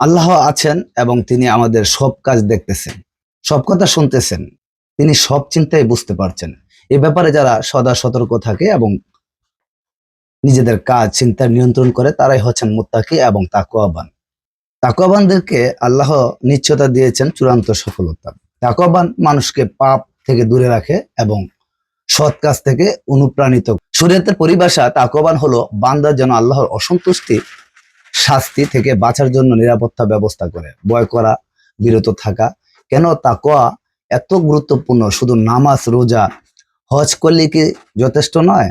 আল্লাহ আছেন এবং তিনি আমাদের সব কাজ দেখতেছেন, সব কথা শুনতেছেন। তিনি সব চিন্তায় বুঝতে পারছেন। এ ব্যাপারে যারা সদা সতর্ক থাকে এবং নিজেদের কাজ, চিন্তা নিয়ন্ত্রণ করে, তারাই হচ্ছেন মুত্তাকি এবং তাকুয়াবান তাকুয়াবানদেরকে আল্লাহ নিশ্চয়তা দিয়েছেন চূড়ান্ত সফলতা। তাকুয়াবান মানুষকে পাপ থেকে দূরে রাখে এবং সৎ কাজ থেকে অনুপ্রাণিত শরীয়তের পরিভাষা তাকুয়াবান হলো বান্দার যেন আল্লাহর অসন্তুষ্টি শাস্তি থেকে বাঁচার জন্য নিরাপত্তা ব্যবস্থা করে। ভয় করা, বিরত থাকা। কেন তাকোয়া এত গুরুত্বপূর্ণ? শুধু নামাজ, রোজা, হজ করলে কি যথেষ্ট নয়?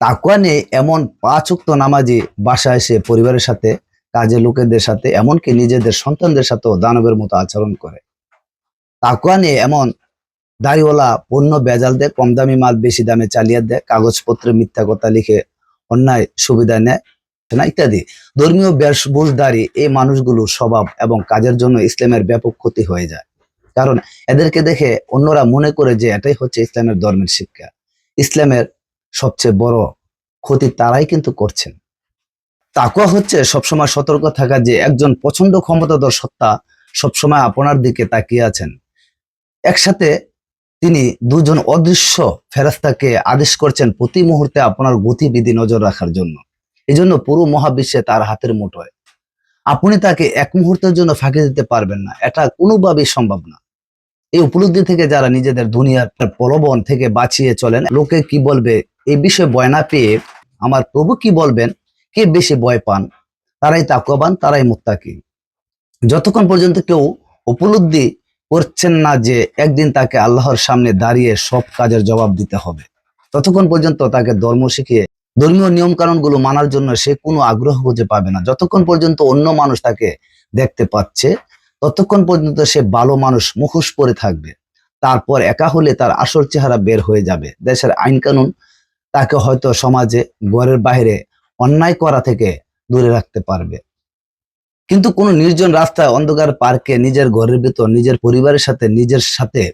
তাকোয়া নিয়ে এমন পাঁচ উক্ত নামাজি বাসায় এসে পরিবারের সাথে, কাজের লোকেদের সাথে, এমনকি নিজেদের সন্তানদের সাথেও দানবের মতো আচরণ করে। তাকোয়া নিয়ে এমন দাড়িওয়ালা পণ্য বেজাল দেয়, কম দামি মাল বেশি দামে চালিয়ে দেয়, কাগজপত্রে মিথ্যা কথা লিখে অন্যায় সুবিধা নেয় না ইত্যাদি। ধর্মীয় বেশভূষধারী এই মানুষগুলো স্বভাব এবং কাজের জন্য ইসলামের ব্যাপক ক্ষতি হয়ে যায়। কারণ এদেরকে দেখে অন্যরা মনে করে যে এটাই হচ্ছে ইসলামের ধর্মের শিক্ষা। ইসলামের সবচেয়ে বড় ক্ষতি তারাই কিন্তু করছেন। তাকুয়া হচ্ছে সবসময় সতর্ক থাকা যে একজন প্রচণ্ড ক্ষমতাধর সত্তা সবসময় আপনার দিকে তাকিয়ে আছেন। একসাথে তিনি দুজন অদৃশ্য ফেরাস্তাকে আদেশ করছেন প্রতি মুহূর্তে আপনার গতিবিধি নজর রাখার জন্য। এই জন্য পুরো মহাবিশ্বে তার হাতের মুঠোয় আপনি তাকে এক মুহূর্তের জন্য ফাঁকি দিতে পারবেন না। এটা কোনোভাবেই সম্ভব না। এই উপলব্ধি থেকে যারা নিজেদের দুনিয়ার প্রলোভন থেকে বাঁচিয়ে চলেন, লোকে কি বলবে? এই বিষয়ে ভয় না পেয়ে আমার প্রভু কি বলবেন? কে বেশি ভয় পান? তারাই তাকবান তারাই মুত্তাকি। যতক্ষণ পর্যন্ত কেউ উপলব্ধি করছেন না যে একদিন তাকে আল্লাহর সামনে দাঁড়িয়ে সব কাজের জবাব দিতে হবে, ততক্ষণ পর্যন্ত তাকে ধর্ম শিখিয়ে ধর্মীয় নিয়ম কানুনগুলো মানার জন্য সে কোনো আগ্রহ খুঁজে পাবে না। যতক্ষণ পর্যন্ত অন্য মানুষ তাকে দেখতে পাচ্ছে, ততক্ষণ পর্যন্ত সে ভালো মানুষ, মুখোশ পরে থাকবে। তারপর একা হলে তার আসল চেহারা বের হয়ে যাবে। দেশের আইন কানুন তাকে হয়তো সমাজে, ঘরের বাইরে অন্যায় করা থেকে দূরে রাখতে পারবে। কিন্তু কোন নির্জন রাস্তায় অন্ধকার পার্কে নিজের ঘরের ভিতর, নিজের পরিবারের সাথে, নিজের সাথে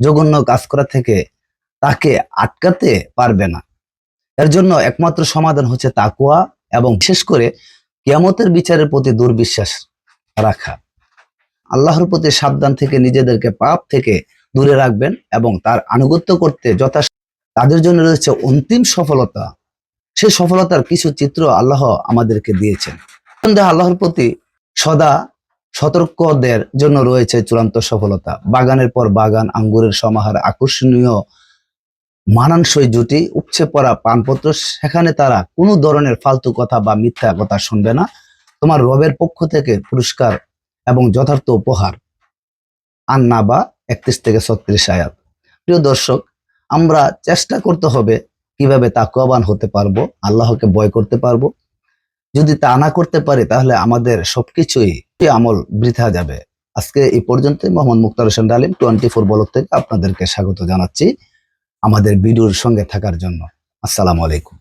জঘন্য কাজ করা থেকে তাকে আটকাতে পারবে না। এর জন্য একমাত্র সমাধান হচ্ছে তাকুয়া এবং বিশেষ করে কিয়ামতের বিচারের প্রতি দুর্বিশ্বাস রাখা। আল্লাহর প্রতি সাবধান থেকে নিজেদেরকে পাপ থেকে দূরে রাখবেন এবং তার আনুগত্য করতে যথা তাদের জন্য রয়েছে অন্তিম সফলতা। সে সফলতার কিছু চিত্র আল্লাহ আমাদেরকে দিয়েছেন। আল্লাহর প্রতি সদা সতর্কদের জন্য রয়েছে চূড়ান্ত সফলতা। বাগানের পর বাগান, আঙ্গুরের সমাহার আকর্ষণীয় মানানসই জুটি উপচে পড়া পানপত্র, সেখানে তারা কোনো ধরনের ফালতু কথা বা মিথ্যা কথা শুনবে না। তোমার রবের পক্ষ থেকে পুরস্কার এবং যথার্থ উপহার। আন্না বা একত্রিশ থেকে ছত্রিশ আয়াত। প্রিয় দর্শক, আমরা চেষ্টা করতে হবে কীভাবে তাকুয়াবান হতে পারব, আল্লাহকে ভয় করতে পারব। যদি তা না করতে পারি, তাহলে আমাদের সবকিছুই আমল বৃথা যাবে। আজকে এই পর্যন্ত মোহাম্মদ মুক্তার হোসেন ডালিম, টোয়েন্টি ফোর বলক থেকে আপনাদেরকে স্বাগত জানাচ্ছি। আমাদের ভিডিওর সঙ্গে থাকার জন্য। আসসালামু আলাইকুম।